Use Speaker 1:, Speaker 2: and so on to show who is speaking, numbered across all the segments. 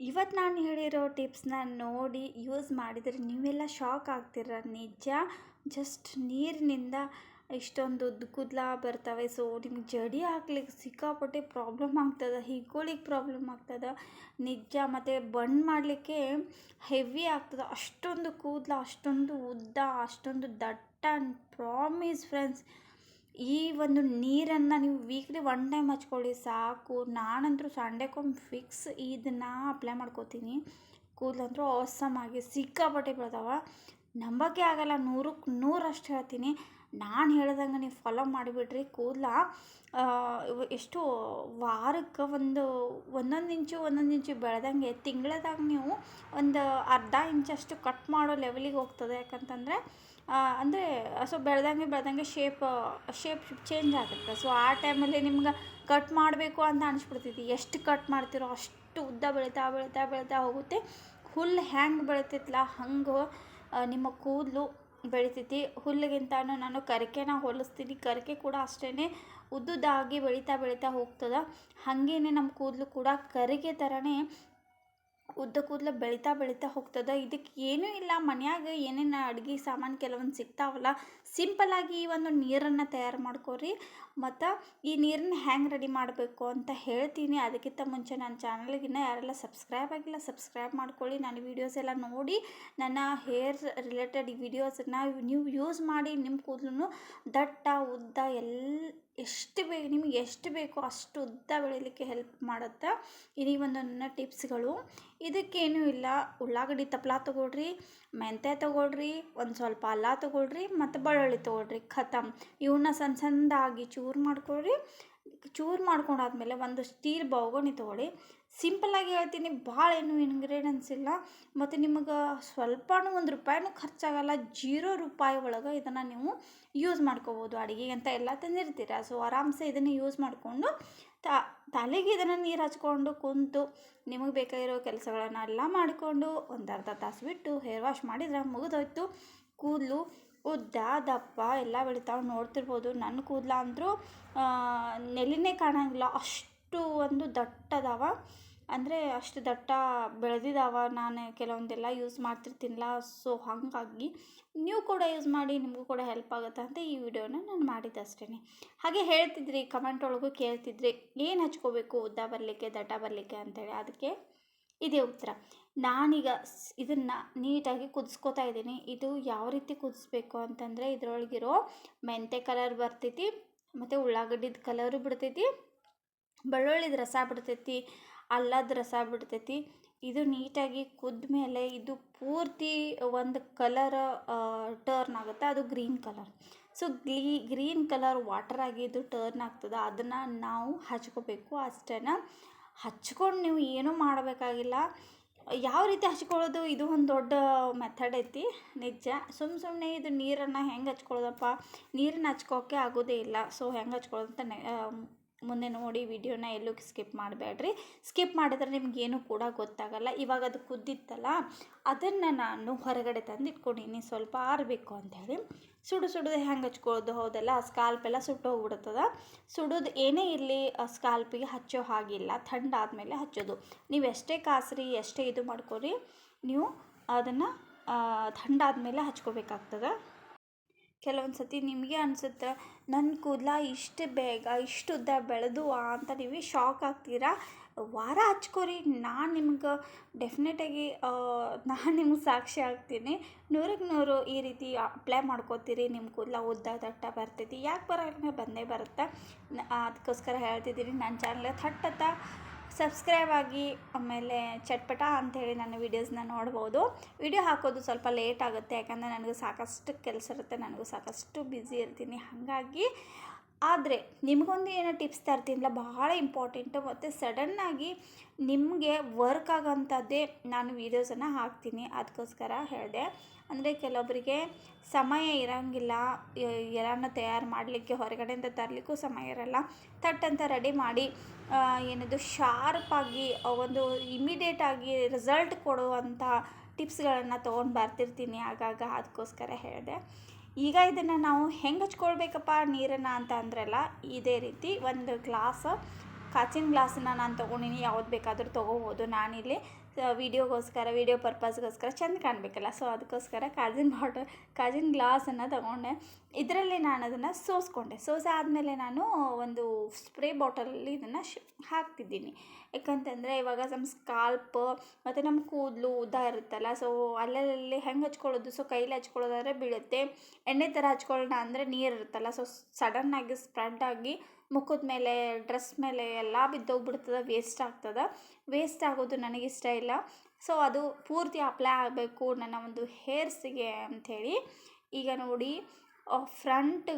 Speaker 1: ಇವತ್ತು ನಾನು ಹೇಳಿರೋ ಟಿಪ್ಸ್ನ ನೋಡಿ ಯೂಸ್ ಮಾಡಿದರೆ ನೀವೆಲ್ಲ ಶಾಕ್ ಆಗ್ತೀರ. ನಿಜ? ಜಸ್ಟ್ ನೀರಿನಿಂದ ಇಷ್ಟೊಂದು ಕುದ್ಲ ಬರ್ತವೆ. ಸೊ ನಿಮ್ಗೆ ಜಡಿ ಹಾಕ್ಲಿಕ್ಕೆ ಸಿಕ್ಕಾಪಟ್ಟೆ ಪ್ರಾಬ್ಲಮ್ ಆಗ್ತದೆ, ಹಿಗ್ಗೋಳಿಗೆ ಪ್ರಾಬ್ಲಮ್ ಆಗ್ತದೆ. ನಿಜ ಮತ್ತು ಬಣ್ಣ ಮಾಡಲಿಕ್ಕೆ ಹೆವಿ ಆಗ್ತದೆ. ಅಷ್ಟೊಂದು ಕೂದಲ, ಅಷ್ಟೊಂದು ಉದ್ದ, ಅಷ್ಟೊಂದು ದಟ್ಟ ಪ್ರಾಮಿಸ್ ಫ್ರೆಂಡ್ಸ್ ಈ ಒಂದು ನೀರನ್ನು ನೀವು ವೀಕ್ಲಿ ಒನ್ ಟೈಮ್ ಹಚ್ಕೊಳ್ಳಿ, ಸಾಕು. ನಾನಂತರೂ ಸಂಡೆಕೊಮ್ಮೆ ಫಿಕ್ಸ್ ಇದನ್ನು ಅಪ್ಲೈ ಮಾಡ್ಕೋತೀನಿ. ಕೂದಲಂತರೂ ಆಗಿ ಸಿಕ್ಕಾಪಟ್ಟೆ ಬೆಳ್ದಾವ. ನಂಬಕ್ಕೆ ಆಗಲ್ಲ ನೂರಕ್ಕೆ ನೂರಷ್ಟು ಹೇಳ್ತೀನಿ. ನಾನು ಹೇಳ್ದಂಗೆ ನೀವು ಫಾಲೋ ಮಾಡಿಬಿಡ್ರಿ. ಕೂದಲ ಎಷ್ಟು ವಾರಕ್ಕೆ ಒಂದು ಒಂದೊಂದು ಇಂಚು ಒಂದೊಂದು ಇಂಚು ಬೆಳೆದಂಗೆ ತಿಂಗಳದಾಗ ನೀವು ಒಂದು ಅರ್ಧ ಇಂಚಷ್ಟು ಕಟ್ ಮಾಡೋ ಲೆವೆಲಿಗೆ ಹೋಗ್ತದೆ. ಯಾಕಂತಂದರೆ ಅಂದರೆ ಸೊ ಬೆಳೆದಂಗೆ ಬೆಳೆದಂಗೆ ಶೇಪ್ ಶೇಪ್ ಚೇಂಜ್ ಆಗುತ್ತೆ. ಸೊ ಆ ಟೈಮಲ್ಲಿ ನಿಮ್ಗೆ ಕಟ್ ಮಾಡಬೇಕು ಅಂತ ಅನಿಸ್ಬಿಡ್ತೈತಿ ಎಷ್ಟು ಕಟ್ ಮಾಡ್ತೀರೋ ಅಷ್ಟು ಉದ್ದ ಬೆಳೀತಾ ಬೆಳೀತಾ ಬೆಳೀತಾ ಹೋಗುತ್ತೆ. ಹುಲ್ಲು ಹ್ಯಾಂಗೆ ಬೆಳಿತೈತಲ್ಲ ಹಂಗೆ ನಿಮ್ಮ ಕೂದಲು ಬೆಳಿತೈತಿ. ಹುಲ್ಲಿಗಿಂತನೂ ನಾನು ಕರಿಕೆನ ಹೋಲಿಸ್ತೀನಿ. ಕರಿಕೆ ಕೂಡ ಅಷ್ಟೇ ಉದ್ದುದಾಗಿ ಬೆಳೀತಾ ಬೆಳೀತಾ ಹೋಗ್ತದೆ. ಹಾಗೇನೆ ನಮ್ಮ ಕೂದಲು ಕೂಡ ಕರಿಗೆ ಥರನೇ ಉದ್ದ ಕೂದಲು ಬೆಳೀತಾ ಬೆಳೀತಾ ಹೋಗ್ತದೆ. ಇದಕ್ಕೆ ಏನೂ ಇಲ್ಲ. ಮನ್ಯಾಗ ಏನೇನು ಅಡುಗೆ ಸಾಮಾನು ಕೆಲವೊಂದು ಸಿಗ್ತಾವಲ್ಲ ಸಿಂಪಲ್ಲಾಗಿ ಈ ಒಂದು ನೀರನ್ನು ತಯಾರು ಮಾಡ್ಕೊರಿ. ಮತ್ತು ಈ ನೀರನ್ನ ಹೆಂಗೆ ರೆಡಿ ಮಾಡಬೇಕು ಅಂತ ಹೇಳ್ತೀನಿ. ಅದಕ್ಕಿಂತ ಮುಂಚೆ ನನ್ನ ಚಾನಲ್ಗಿನ್ನ ಯಾರೆಲ್ಲ ಸಬ್ಸ್ಕ್ರೈಬ್ ಆಗಿಲ್ಲ, ಸಬ್ಸ್ಕ್ರೈಬ್ ಮಾಡ್ಕೊಳ್ಳಿ. ನನ್ನ ವೀಡಿಯೋಸ್ ಎಲ್ಲ ನೋಡಿ, ನನ್ನ ಹೇರ್ ರಿಲೇಟೆಡ್ ವಿಡಿಯೋಸನ್ನು ನೀವು ಯೂಸ್ ಮಾಡಿ ನಿಮ್ಮ ಕೂದಲು ದಟ್ಟ, ಉದ್ದ ಎಲ್ಲ ಎಷ್ಟು ಬೇಕು ನಿಮಗೆ ಎಷ್ಟು ಬೇಕೋ ಅಷ್ಟು ಉದ್ದ ಬೆಳೀಲಿಕ್ಕೆ ಹೆಲ್ಪ್ ಮಾಡುತ್ತೆ? ಇದು ಒಂದು ನನ್ನ ಟಿಪ್ಸ್ಗಳು ಇದಕ್ಕೇನೂ ಇಲ್ಲ. ಉಳ್ಳಾಗಡ್ಡಿ ತಪ್ಪಲ ತೊಗೊಳ್ರಿ, ಮೆಂತ್ಯ ತೊಗೊಳ್ರಿ, ಒಂದು ಸ್ವಲ್ಪ ಅಲ್ಲ ತೊಗೊಳ್ರಿ, ಮತ್ತು ಬೆಳ್ಳುಳ್ಳಿ ತೊಗೊಳ್ರಿ, ಖತಮ್. ಇವನ್ನ ಸಣ್ಣ ಸಣ್ಣದಾಗಿ ಚೂರು ಮಾಡ್ಕೊಳ್ರಿ. ಚೂರು ಮಾಡ್ಕೊಂಡಾದ್ಮೇಲೆ ಒಂದು ಸ್ಟೀಲ್ ಬೌಗಣಿ ತೊಗೊಳ್ಳಿ. ಸಿಂಪಲ್ಲಾಗಿ ಹೇಳ್ತೀನಿ, ಭಾಳ ಏನು ಇಂಗ್ರೀಡಿಯೆಂಟ್ಸ್ ಇಲ್ಲ. ಮತ್ತು ನಿಮಗೆ ಸ್ವಲ್ಪನೂ ಒಂದು ರೂಪಾಯಿನೂ ಖರ್ಚಾಗಲ್ಲ, ಜೀರೋ ರೂಪಾಯಿ ಒಳಗೆ ಇದನ್ನು ನೀವು ಯೂಸ್ ಮಾಡ್ಕೋಬೋದು ಅಡುಗೆಗೆ ಅಂತ ಎಲ್ಲ ತಂದಿರ್ತೀರ. ಸೊ ಆರಾಮ್ಸೆ ಇದನ್ನು ಯೂಸ್ ಮಾಡಿಕೊಂಡು ತಲೆಗೆ ಇದನ್ನು ನೀರು ಹಚ್ಕೊಂಡು ಕುಂತು ನಿಮಗೆ ಬೇಕಾಗಿರೋ ಕೆಲಸಗಳನ್ನೆಲ್ಲ ಮಾಡಿಕೊಂಡು ಒಂದು ಅರ್ಧ ತಾಸು ಬಿಟ್ಟು ಹೇರ್ ವಾಶ್ ಮಾಡಿದ್ರೆ ಮುಗಿದೋಯ್ತು. ಕೂದಲು ಉದ್ದ ದಪ್ಪ ಎಲ್ಲ ಬೆಳಿತಾವೆ, ನೋಡ್ತಿರ್ಬೋದು. ನನ್ನ ಕೂದಲ ಅಂದರೂ ನೆಲಿನೇ ಕಾಣಂಗಿಲ್ಲ. ಅಷ್ಟು ಒಂದು ದಟ್ಟ ಅದಾವ ಅಂದರೆ ಅಷ್ಟು ದಟ್ಟ ಬೆಳೆದಿದ್ದಾವ ನಾನು ಕೆಲವೊಂದೆಲ್ಲ ಯೂಸ್ ಮಾಡ್ತಿರ್ತೀನಲ್ಲ ಸೊ ಹಾಗಾಗಿ ನೀವು ಕೂಡ ಯೂಸ್ ಮಾಡಿ, ನಿಮಗೂ ಕೂಡ ಹೆಲ್ಪ್ ಆಗುತ್ತೆ ಅಂತ ಈ ವಿಡಿಯೋನ ನಾನು ಮಾಡಿದ್ದೆ ಅಷ್ಟೇ ಹಾಗೆ ಹೇಳ್ತಿದ್ರಿ ಕಮೆಂಟ್ ಒಳಗೂ ಕೇಳ್ತಿದ್ರಿ. ಏನು ಹಚ್ಕೋಬೇಕು? ಉದ್ದ ಬರಲಿಕ್ಕೆ, ದಟ್ಟ ಬರಲಿಕ್ಕೆ ಅಂತೇಳಿ. ಅದಕ್ಕೆ ಇದೇ ಉತ್ತರ. ನಾನೀಗ ಇದನ್ನು ನೀಟಾಗಿ ಕುದಿಸ್ಕೋತಾ ಇದ್ದೀನಿ. ಇದು ಯಾವ ರೀತಿ ಕುದಿಸ್ಬೇಕು ಅಂತಂದರೆ ಇದರೊಳಗಿರೋ ಮೆಂತೆ ಕಲರ್ ಬರ್ತೈತಿ, ಮತ್ತು ಉಳ್ಳಾಗಡ್ಡಿದ ಕಲರು ಬಿಡ್ತೈತಿ, ಬೆಳ್ಳುಳ್ಳಿದ ರಸ ಬಿಡ್ತೈತಿ, ಅಲ್ಲದ ರಸ ಬಿಡ್ತೈತಿ. ಇದು ನೀಟಾಗಿ ಕುದ್ದ ಮೇಲೆ ಇದು ಪೂರ್ತಿ ಒಂದು ಕಲರ್ ಟರ್ನ್ ಆಗುತ್ತೆ. ಅದು ಗ್ರೀನ್ ಕಲರ್ ಸೊ ಗ್ಲೀ ಗ್ರೀನ್ ಕಲರ್ ವಾಟರ್ ಆಗಿ ಇದು ಟರ್ನ್ ಆಗ್ತದೆ, ಅದನ್ನು ನಾವು ಹಚ್ಕೋಬೇಕು. ಅಷ್ಟೇ ಹಚ್ಕೊಂಡು ನೀವು ಏನೂ ಮಾಡಬೇಕಾಗಿಲ್ಲ. ಯಾವ ರೀತಿ ಹಚ್ಕೊಳ್ಳೋದು ಇದು ಒಂದು ದೊಡ್ಡ ಮೆಥಡ್ ಐತಿ, ನಿಜ. ಸುಮ್ಮ ಸುಮ್ಮನೆ ಇದು ನೀರನ್ನು ಹೆಂಗೆ ಹಚ್ಕೊಳ್ಳೋದಪ್ಪ? ನೀರನ್ನ ಹಚ್ಕೋಕ್ಕೆ ಆಗೋದೇ ಇಲ್ಲ. ಸೊ ಹೆಂಗೆ ಹಚ್ಕೊಳ್ಳೋದು ಅಂತ ಮುಂದೆ ನೋಡಿ ವಿಡಿಯೋನ ಎಲ್ಲೂ ಸ್ಕಿಪ್ ಮಾಡಬೇಡ್ರಿ. ಸ್ಕಿಪ್ ಮಾಡಿದ್ರೆ ನಿಮಗೇನು ಕೂಡ ಗೊತ್ತಾಗಲ್ಲ. ಇವಾಗ ಅದು ಕುದ್ದಿತ್ತಲ್ಲ, ಅದನ್ನು ನಾನು ಹೊರಗಡೆ ತಂದು ಇಟ್ಕೊಂಡೀನಿ ಸ್ವಲ್ಪ ಆರಬೇಕು ಅಂಥೇಳಿ ಸುಡು ಸುಡೋದು ಹೆಂಗೆ ಹಚ್ಕೊಳ್ಳೋದು? ಹೌದಲ್ಲ ಸ್ಕಾಲ್ಪ್ ಎಲ್ಲ ಸುಟ್ಟು ಹೋಗ್ಬಿಡ್ತದ ಸುಡೋದು ಏನೇ ಇರಲಿ ಸ್ಕಾಲ್ಪಿಗೆ ಹಚ್ಚೋ ಹಾಗಿಲ್ಲ. ಥಂಡಾದಮೇಲೆ ಹಚ್ಚೋದು. ನೀವು ಎಷ್ಟೇ ಕಾಸ್ರಿ, ಎಷ್ಟೇ ಇದು ಮಾಡ್ಕೊರಿ ನೀವು ಅದನ್ನು ಥಂಡಾದಮೇಲೆ ಹಚ್ಕೋಬೇಕಾಗ್ತದೆ. ಕೆಲವೊಂದು ಸತಿ ನಿಮಗೆ ಅನಿಸುತ್ತೆ ನನ್ನ ಕೂದಲ ಇಷ್ಟು ಬೇಗ, ಇಷ್ಟು ಉದ್ದ ಬೆಳೆದು ಅಂತ ನೀವು ಶಾಕ್ ಆಗ್ತೀರಾ? ವಾರ ಹಚ್ಕೋರಿ, ನಾನು ನಿಮ್ಗೆ ಡೆಫಿನೆಟಾಗಿ ನಾನು ನಿಮ್ಗೆ ಸಾಕ್ಷಿ ಆಗ್ತೀನಿ. ನೂರಕ್ಕೆ ನೂರು ಈ ರೀತಿ ಅಪ್ಲೈ ಮಾಡ್ಕೋತೀರಿ ನಿಮ್ಮ ಕೂದಲ ಉದ್ದ ದಟ್ಟ ಬರ್ತೈತಿ. ಯಾಕೆ ಬರೋಕ್ಕೆ ಬಂದೇ ಬರುತ್ತೆ. ಅದಕ್ಕೋಸ್ಕರ ಹೇಳ್ತಿದ್ದೀನಿ ನನ್ನ ಚಾನಲ್ ಥಟ್ಟತ್ತ ಸಬ್ಸ್ಕ್ರೈಬ್ ಆಗಿ ಆಮೇಲೆ ಚಟ್ಪಟ ಅಂಥೇಳಿ ನನ್ನ ವೀಡಿಯೋಸ್ನ ನೋಡ್ಬೋದು. ವಿಡಿಯೋ ಹಾಕೋದು ಸ್ವಲ್ಪ ಲೇಟ್ ಆಗುತ್ತೆ, ಯಾಕಂದರೆ ನನಗೆ ಸಾಕಷ್ಟು ಕೆಲಸ ಇರುತ್ತೆ, ನನಗೂ ಸಾಕಷ್ಟು ಬ್ಯುಸಿ ಇರ್ತೀನಿ. ಹಾಗಾಗಿ ಆದರೆ ನಿಮಗೊಂದು ಏನೋ ಟಿಪ್ಸ್ ತರ್ತೀನಿಲ್ಲ, ಬಹಳ ಇಂಪಾರ್ಟೆಂಟು. ಮತ್ತು ಸಡನ್ನಾಗಿ ನಿಮಗೆ ವರ್ಕ್ ಆಗೋಂಥದ್ದೇ ನಾನು ವೀಡಿಯೋಸನ್ನು ಹಾಕ್ತೀನಿ. ಅದಕ್ಕೋಸ್ಕರ ಹೇಳಿದೆ, ಅಂದರೆ ಕೆಲವೊಬ್ಬರಿಗೆ ಸಮಯ ಇರೋಂಗಿಲ್ಲ ಎಲ್ಲನೂ ತಯಾರು ಮಾಡಲಿಕ್ಕೆ, ಹೊರಗಡೆಯಿಂದ ತರಲಿಕ್ಕೂ ಸಮಯ ಇರೋಲ್ಲ. ತಟ್ಟಂತ ರೆಡಿ ಮಾಡಿ ಏನದು ಶಾರ್ಪಾಗಿ ಒಂದು ಇಮಿಡಿಯೇಟಾಗಿ ರಿಸಲ್ಟ್ ಕೊಡುವಂಥ ಟಿಪ್ಸ್ಗಳನ್ನು ತೊಗೊಂಡು ಬರ್ತಿರ್ತೀನಿ ಆಗಾಗ. ಅದಕ್ಕೋಸ್ಕರ ಹೇಳಿದೆ. ಈಗ ಇದನ್ನು ನಾವು ಹೆಂಗೆ ಹಚ್ಕೊಳ್ಬೇಕಪ್ಪ ನೀರನ್ನು ಅಂತ ಅಂದ್ರಲ್ಲ, ಇದೇ ರೀತಿ ಒಂದು ಗ್ಲಾಸ್ ಕಾಚಿನ ಗ್ಲಾಸನ್ನ ನಾನು ತೊಗೊಂಡಿನಿ, ಯಾವ್ದು ಬೇಕಾದರೂ ತೊಗೋಬೋದು. ನಾನಿಲ್ಲಿ ವೀಡಿಯೋಗೋಸ್ಕರ, ವೀಡಿಯೋ ಪರ್ಪಸ್ಗೋಸ್ಕರ ಚೆಂದ ಕಾಣಬೇಕಲ್ಲ. ಸೊ, ಅದಕ್ಕೋಸ್ಕರ ಕಾಜಿನ ಬಾಟಲ್, ಕಾಜಿನ ಗ್ಲಾಸನ್ನು ತಗೊಂಡೆ. ಇದರಲ್ಲಿ ನಾನು ಅದನ್ನು ಸೋಸ್ಕೊಂಡೆ ಸೋಸಾದಮೇಲೆ ನಾನು ಒಂದು ಸ್ಪ್ರೇ ಬಾಟಲಲ್ಲಿ ಇದನ್ನು ಶ್, ಹಾಕ್ತಿದ್ದೀನಿ. ಯಾಕಂತಂದರೆ ಇವಾಗ ನಮ್ಮ ಸ್ಕಾಲ್ಪ್ ಮತ್ತು ನಮ್ಮ ಕೂದಲು ಉದ್ದ ಇರುತ್ತಲ್ಲ, ಸೊ ಅಲ್ಲಲ್ಲಿ ಹೆಂಗೆ ಹಚ್ಕೊಳ್ಳೋದು? ಸೊ, ಕೈಲಿ ಹಚ್ಕೊಳ್ಳೋದಾದ್ರೆ ಬೀಳುತ್ತೆ. ಎಣ್ಣೆ ಥರ ಹಚ್ಕೊಳ್ಳೋಣ ಅಂದರೆ ನೀರು ಇರುತ್ತಲ್ಲ, ಸೊ ಸಡನ್ನಾಗಿ ಸ್ಪ್ರೆಡ್ ಆಗಿ ಮುಖದ ಮೇಲೆ ಡ್ರೆಸ್ ಮೇಲೆ ಎಲ್ಲ ಬಿದ್ದೋಗ್ಬಿಡ್ತದೆ ವೇಸ್ಟ್ ಆಗ್ತದೆ. ವೇಸ್ಟ್ ಆಗೋದು ನನಗಿಷ್ಟ ಇಲ್ಲ. ಸೊ ಅದು ಪೂರ್ತಿ ಅಪ್ಲೈ ಆಗಬೇಕು ನನ್ನ ಒಂದು ಹೇರ್ಸಿಗೆ ಅಂಥೇಳಿ. ಈಗ ನೋಡಿ ಫ್ರಂಟ್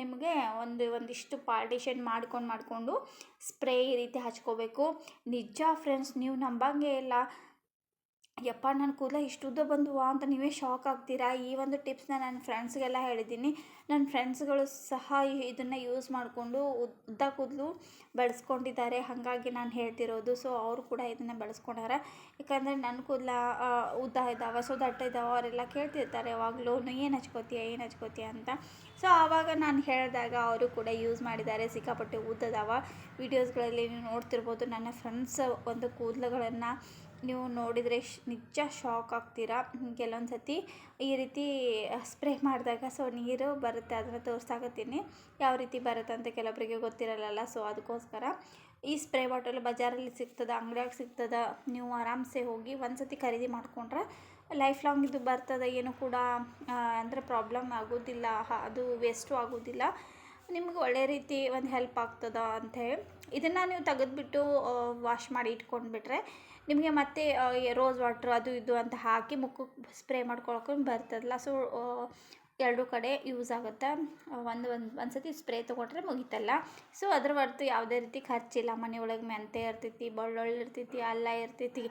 Speaker 1: ನಿಮಗೆ ಒಂದು, ಒಂದಿಷ್ಟು ಪಾರ್ಟಿಷನ್ ಮಾಡ್ಕೊಂಡು, ಮಾಡಿಕೊಂಡು ಸ್ಪ್ರೇ ಈ ರೀತಿ ಹಚ್ಕೋಬೇಕು. ನಿಜ ಫ್ರೆಂಡ್ಸ್ ನೀವು ನಂಬಂಗೆ ಇಲ್ಲ. ಯಪ್ಪ ನನ್ನ ಕೂದಲ ಇಷ್ಟು ಉದ್ದ ವಾ ಅಂತ ನೀವೇ ಶಾಕ್ ಆಗ್ತೀರಾ? ಈ ಒಂದು ಟಿಪ್ಸ್ನ ನನ್ನ ಫ್ರೆಂಡ್ಸ್ಗೆಲ್ಲ ಹೇಳಿದ್ದೀನಿ. ನನ್ನ ಫ್ರೆಂಡ್ಸ್ಗಳು ಸಹ ಇದನ್ನು ಯೂಸ್ ಮಾಡಿಕೊಂಡು ಉದ್ದ ಕೂದಲು ಬೆಳೆಸ್ಕೊಂಡಿದ್ದಾರೆ. ಹಾಗಾಗಿ ನಾನು ಹೇಳ್ತಿರೋದು. ಸೊ ಅವರು ಕೂಡ ಇದನ್ನು ಬೆಳೆಸ್ಕೊಂಡಾರ. ಯಾಕಂದರೆ ನನ್ನ ಕೂದಲ ಉದ್ದ ಇದ್ದಾವೆ ಸೊ ದಟ್ಟ ಇದ್ದಾವೆ ಅವರೆಲ್ಲ ಕೇಳ್ತಿರ್ತಾರೆ ಯಾವಾಗಲೂ ಏನು ಹಚ್ಕೋತೀಯ ಏನು ಹಚ್ಕೋತೀಯ ಅಂತ. ಸೊ ಆವಾಗ ನಾನು ಹೇಳಿದಾಗ ಅವರು ಕೂಡ ಯೂಸ್ ಮಾಡಿದ್ದಾರೆ ಸಿಕ್ಕಾಪಟ್ಟೆ ಉದ್ದದವ ವೀಡಿಯೋಸ್ಗಳಲ್ಲಿ ನೀವು ನೋಡ್ತಿರ್ಬೋದು ನನ್ನ ಫ್ರೆಂಡ್ಸ್ ಒಂದು ಕೂದಲುಗಳನ್ನು ನೀವು ನೋಡಿದರೆ ನಿಜ ಶಾಕ್ ಆಗ್ತೀರಾ? ಕೆಲವೊಂದು ಸತಿ ಈ ರೀತಿ ಸ್ಪ್ರೇ ಮಾಡಿದಾಗ ಸೊ ನೀರು ಬರುತ್ತೆ, ಅದನ್ನು ತೋರಿಸ್ತಾಕತ್ತೀನಿ ಯಾವ ರೀತಿ ಬರುತ್ತೆ ಅಂತ ಕೆಲವೊಬ್ಬರಿಗೆ ಗೊತ್ತಿರಲ್ಲ ಸೊ ಅದಕ್ಕೋಸ್ಕರ. ಈ ಸ್ಪ್ರೇ ಬಾಟಲ್ ಬಜಾರಲ್ಲಿ ಸಿಗ್ತದೆ, ಅಂಗಡಿಯಾಗ ಸಿಗ್ತದೆ, ನೀವು ಆರಾಮ್ಸೆ ಹೋಗಿ ಒಂದು ಸತಿ ಖರೀದಿ ಮಾಡಿಕೊಂಡ್ರೆ ಲೈಫ್ ಲಾಂಗ್ ಇದು ಬರ್ತದೆ, ಏನು ಕೂಡ ಅಂದರೆ ಪ್ರಾಬ್ಲಮ್ ಆಗೋದಿಲ್ಲ ಅದು ವೇಸ್ಟು ಆಗೋದಿಲ್ಲ. ನಿಮ್ಗೆ ಒಳ್ಳೆ ರೀತಿ ಒಂದು ಹೆಲ್ಪ್ ಆಗ್ತದೆ ಅಂಥೇಳಿ ಇದನ್ನು ನೀವು ತೆಗೆದುಬಿಟ್ಟು ವಾಶ್ ಮಾಡಿ ಇಟ್ಕೊಂಡ್ಬಿಟ್ರೆ ನಿಮಗೆ ಮತ್ತೆ ರೋಸ್ ವಾಟ್ರ್ ಅದು ಇದು ಅಂತ ಹಾಕಿ ಮುಖಕ್ಕೆ ಸ್ಪ್ರೇ ಮಾಡ್ಕೊಳ್ಳೋಕ್ಕೂ ಬರ್ತದಲ್ಲ. ಸೊ ಎರಡೂ ಕಡೆ ಯೂಸ್ ಆಗುತ್ತೆ. ಒಂದು ಒಂದು ಒಂದು ಸತಿ ಸ್ಪ್ರೇ ತೊಗೊಂಡ್ರೆ ಮುಗಿತಲ್ಲ. ಸೊ ಅದ್ರ ಹೊರ್ತು ಯಾವುದೇ ರೀತಿ ಖರ್ಚಿಲ್ಲ. ಮನೆಯೊಳಗೆ ಒಳಗೆ ಮೆಂತೆ ಇರ್ತೈತಿ, ಬೆಳ್ಳುಳ್ಳಿ ಇರ್ತೈತಿ, ಅಲ್ಲ ಇರ್ತೈತಿ,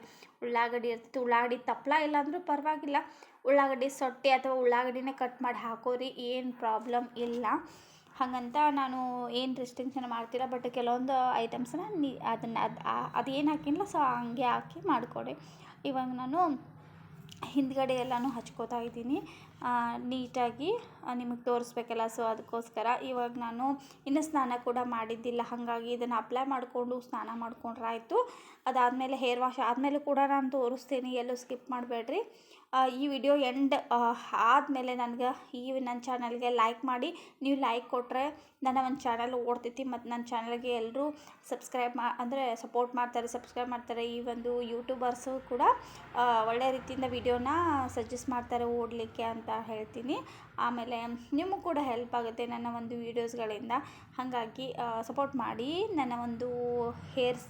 Speaker 1: ಉಳ್ಳಾಗಡ್ಡಿ ಇರ್ತೈತಿ, ಉಳ್ಳಾಗಡ್ಡಿ ತಪ್ಪಲ ಇಲ್ಲ ಅಂದರೂ ಪರವಾಗಿಲ್ಲ. ಉಳ್ಳಾಗಡ್ಡಿ ಸೊಟ್ಟೆ ಅಥವಾ ಉಳ್ಳಾಗಡ್ಡಿನೇ ಕಟ್ ಮಾಡಿ ಹಾಕೋರಿ, ಏನು ಪ್ರಾಬ್ಲಮ್ ಇಲ್ಲ. ಹಾಗಂತ ನಾನು ಏನು ರೆಸ್ಟ್ರಿಕ್ಷನ್ ಮಾಡ್ತಿಲ್ಲ ಬಟ್ ಕೆಲವೊಂದು ಐಟಮ್ಸನ್ನ ನೀ ಅದನ್ನು, ಅದು ಅದೇನು ಹಾಕಿಲ್ಲ ಸೊ ಹಂಗೆ ಹಾಕಿ ಮಾಡಿಕೊಡಿ. ಇವಾಗ ನಾನು ಹಿಂದ್ಗಡೆ ಎಲ್ಲನೂ ಹಚ್ಕೋತಾ ಇದ್ದೀನಿ. ನೀಟಾಗಿ ನಿಮಗೆ ತೋರಿಸ್ಬೇಕಲ್ಲ. ಸೊ ಅದಕ್ಕೋಸ್ಕರ ಇವಾಗ ನಾನು ಇನ್ನೂ ಸ್ನಾನ ಕೂಡ ಮಾಡಿದ್ದಿಲ್ಲ. ಹಾಗಾಗಿ ಇದನ್ನು ಅಪ್ಲೈ ಮಾಡಿಕೊಂಡು ಸ್ನಾನ ಮಾಡ್ಕೊಂಡ್ರೆ ಆಯಿತು ಅದಾದಮೇಲೆ ಹೇರ್ ವಾಶ್ ಆದಮೇಲೆ ಕೂಡ ನಾನು ತೋರಿಸ್ತೀನಿ. ಎಲ್ಲೂ ಸ್ಕಿಪ್ ಮಾಡಬೇಡ್ರಿ. ಈ ವಿಡಿಯೋ ಎಂಡ್ ಆದಮೇಲೆ ನನಗೆ ಈ ನನ್ನ ಚಾನಲ್ಗೆ ಲೈಕ್ ಮಾಡಿ. ನೀವು ಲೈಕ್ ಕೊಟ್ಟರೆ ನನ್ನ ಒಂದು ಚಾನಲ್ ಓಡ್ತೈತಿ ಮತ್ತು ನನ್ನ ಚಾನಲ್ಗೆ ಎಲ್ಲರೂ ಸಬ್ಸ್ಕ್ರೈಬ್ ಮಾ, ಅಂದರೆ ಸಪೋರ್ಟ್ ಮಾಡ್ತಾರೆ ಸಬ್ಸ್ಕ್ರೈಬ್ ಮಾಡ್ತಾರೆ. ಈ ಒಂದು ಯೂಟ್ಯೂಬರ್ಸು ಕೂಡ ಒಳ್ಳೆ ರೀತಿಯಿಂದ ವಿಡಿಯೋನ ಸಜೆಸ್ಟ್ ಮಾಡ್ತಾರೆ ಓಡಲಿಕ್ಕೆ ಅಂತ. ಹೇಳ್ತೀನಿ. ಆಮೇಲೆ ನಿಮಗೂ ಕೂಡ ಹೆಲ್ಪ್ ಆಗುತ್ತೆ ನನ್ನ ಒಂದು ವೀಡಿಯೋಸ್ಗಳಿಂದ ಹಾಗಾಗಿ ಸಪೋರ್ಟ್ ಮಾಡಿ. ನನ್ನ ಒಂದು ಹೇರ್ಸ್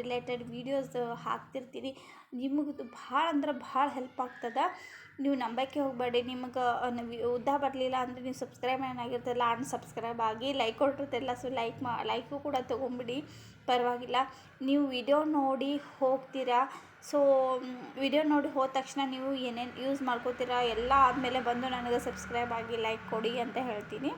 Speaker 1: ರಿಲೇಟೆಡ್ ವೀಡಿಯೋಸ್ ಹಾಕ್ತಿರ್ತೀನಿ. ನಿಮಗದು ಭಾಳ ಅಂದ್ರೆ ಭಾಳ ಹೆಲ್ಪ್ ಆಗ್ತದೆ. ನೀವು ನಂಬಕ್ಕೆ ಹೋಗಬೇಡಿ. ನಿಮಗೆ ಉದ್ದ ಬರಲಿಲ್ಲ ಅಂದರೆ ನೀವು ಸಬ್ಸ್ಕ್ರೈಬ್ ಏನಾಗಿರ್ತಲ್ಲ ಅನ್ಸಬ್ಸ್ಕ್ರೈಬ್ ಆಗಿ ಲೈಕ್ ಕೊಟ್ಟಿರ್ತಿಲ್ಲ ಸೊ ಲೈಕ್ ಮಾ ಲೈಕು ಕೂಡ ತೊಗೊಂಬಿಡಿ. ಪರವಾಗಿಲ್ಲ. ನೀವು ವಿಡಿಯೋ ನೋಡಿ ಹೋಗ್ತೀರಾ? ಸೊ ವಿಡಿಯೋ ನೋಡಿ ಹೋದ ತಕ್ಷಣ ನೀವು ಏನೇನು ಯೂಸ್ ಮಾಡ್ಕೋತೀರಾ? ಎಲ್ಲ ಆದಮೇಲೆ ಬಂದು ನನಗೆ ಸಬ್ಸ್ಕ್ರೈಬ್ ಆಗಿ ಲೈಕ್ ಕೊಡಿ ಅಂತ ಹೇಳ್ತೀನಿ.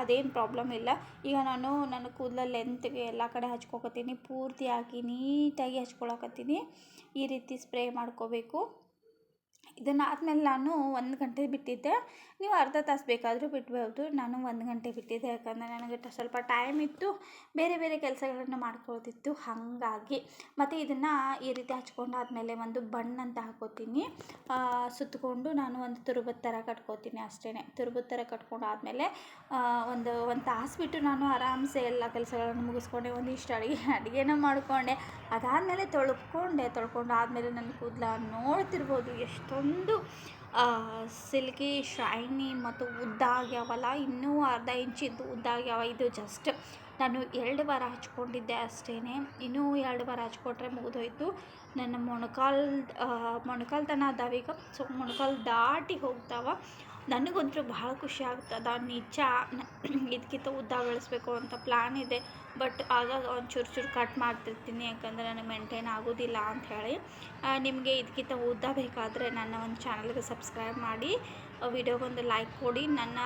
Speaker 1: ಅದೇನು ಪ್ರಾಬ್ಲಮ್ ಇಲ್ಲ. ಈಗ ನಾನು ನನ್ನ ಕೂದಲ ಲೆಂತ್ಗೆ ಎಲ್ಲ ಕಡೆ ಹಚ್ಕೊಕತ್ತೀನಿ. ಪೂರ್ತಿಯಾಗಿ ನೀಟಾಗಿ ಹಚ್ಕೊಳಕತ್ತೀನಿ. ಈ ರೀತಿ ಸ್ಪ್ರೇ ಮಾಡ್ಕೋಬೇಕು. ಇದನ್ನು ಆದಮೇಲೆ ನಾನು ಒಂದು ಗಂಟೆ ಬಿಟ್ಟಿದ್ದೆ. ನೀವು ಅರ್ಧ ತಾಸು ಬೇಕಾದರೂ ಬಿಡ್ಬೋದು. ನಾನು ಒಂದು ಗಂಟೆ ಬಿಟ್ಟಿದ್ದೆ. ಯಾಕಂದರೆ ನನಗೆ ಸ್ವಲ್ಪ ಟೈಮ್ ಇತ್ತು. ಬೇರೆ ಬೇರೆ ಕೆಲಸಗಳನ್ನು ಮಾಡ್ಕೊಳ್ತಿತ್ತು. ಹಾಗಾಗಿ ಮತ್ತು ಇದನ್ನು ಈ ರೀತಿ ಹಚ್ಕೊಂಡಾದ್ಮೇಲೆ ಒಂದು ಬಣ್ಣ ಅಂತ ಹಾಕೋತೀನಿ. ಸುತ್ತಕೊಂಡು ನಾನು ಒಂದು ತುರುಬದ ಥರ ಕಟ್ಕೋತೀನಿ ಅಷ್ಟೇ ತುರುಬದ ಥರ ಕಟ್ಕೊಂಡಾದ್ಮೇಲೆ ಒಂದು ಒಂದು ತಾಸು ಬಿಟ್ಟು ನಾನು ಆರಾಮ್ಸೆ ಎಲ್ಲ ಕೆಲಸಗಳನ್ನು ಮುಗಿಸ್ಕೊಂಡೆ. ಒಂದಿಷ್ಟು ಅಡುಗೆ, ಅಡುಗೆನ ಮಾಡಿಕೊಂಡೆ. ಅದಾದಮೇಲೆ ತೊಳ್ಕೊಂಡೆ. ತೊಳ್ಕೊಂಡು ಆದಮೇಲೆ ನನ್ನ ಕೂದಲ ನೋಡ್ತಿರ್ಬೋದು ಎಷ್ಟೊಂದು ಸಿಲ್ಕಿ, ಶೈನಿ ಮತ್ತು ಉದ್ದ ಆಗ್ಯಾವಲ್ಲ ಇನ್ನೂ ಅರ್ಧ ಇಂಚಿದ್ದು ಉದ್ದ ಆಗ್ಯಾವ ಇದು ಜಸ್ಟ್ ನಾನು ಎರಡು ವಾರ ಹಚ್ಕೊಂಡಿದ್ದೆ ಅಷ್ಟೇ ಇನ್ನೂ ಎರಡು ವಾರ ಹಚ್ಕೊಟ್ರೆ ಮುಗಿದೋಯ್ತು. ನನ್ನ ಮೊಣಕಾಲು ಮೊಣಕಾಲು ತನ ಅದಾವೀಗ ಸೊ ಮೊಣಕಾಲು ದಾಟಿ ಹೋಗ್ತಾವ. ನನಗಂತೂ ಭಾಳ ಖುಷಿ ಆಗ್ತದ ನಿಜ ಇದಕ್ಕಿಂತ ಉದ್ದ ಬೆಳೆಸ್ಬೇಕು ಅಂತ ಪ್ಲ್ಯಾನ್ ಇದೆ. ಬಟ್ ಆಗಾಗ ಒಂದು ಚೂರು ಚೂರು ಕಟ್ ಮಾಡ್ತಿರ್ತೀನಿ. ಯಾಕಂದರೆ ನನಗೆ ಮೇಂಟೈನ್ ಆಗೋದಿಲ್ಲ ಅಂತ ಹೇಳಿ. ನಿಮಗೆ ಇದಕ್ಕಿಂತ ಉದ್ದ ಬೇಕಾದರೆ ನನ್ನ ಒಂದು ಚಾನಲ್ಗೆ ಸಬ್ಸ್ಕ್ರೈಬ್ ಮಾಡಿ. ವಿಡಿಯೋಗೊಂದು ಲೈಕ್ ಕೊಡಿ. ನನ್ನ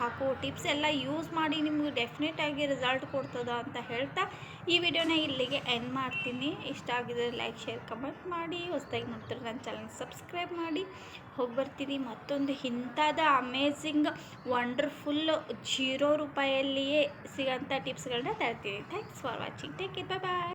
Speaker 1: ಹಾಕೋ ಟಿಪ್ಸ್ ಎಲ್ಲ ಯೂಸ್ ಮಾಡಿ. ನಿಮ್ಗೆ ಡೆಫಿನೆಟಾಗಿ ರಿಸಲ್ಟ್ ಕೊಡ್ತದ ಅಂತ ಹೇಳ್ತಾ ಈ ವಿಡಿಯೋನ ಇಲ್ಲಿಗೆ ಎಂಡ್ ಮಾಡ್ತೀನಿ. ಇಷ್ಟ ಆಗಿದ್ರೆ ಲೈಕ್ ಶೇರ್ ಕಮೆಂಟ್ ಮಾಡಿ. ಹೊಸದಾಗಿ ನೋಡ್ತಾರೆ ನನ್ನ ಚಾನಲ್ ಸಬ್ಸ್ಕ್ರೈಬ್ ಮಾಡಿ. ಹೋಗಿ ಬರ್ತೀನಿ. ಮತ್ತೊಂದು ಇಂಥದ ಅಮೇಝಿಂಗ್ ವಂಡರ್ಫುಲ್ ಜೀರೋ ರೂಪಾಯಲ್ಲಿಯೇ ಸಿಗೋಂಥ ಟಿಪ್ಸ್ಗಳನ್ನ ತರ್ತೀನಿ. Thanks for watching take bye bye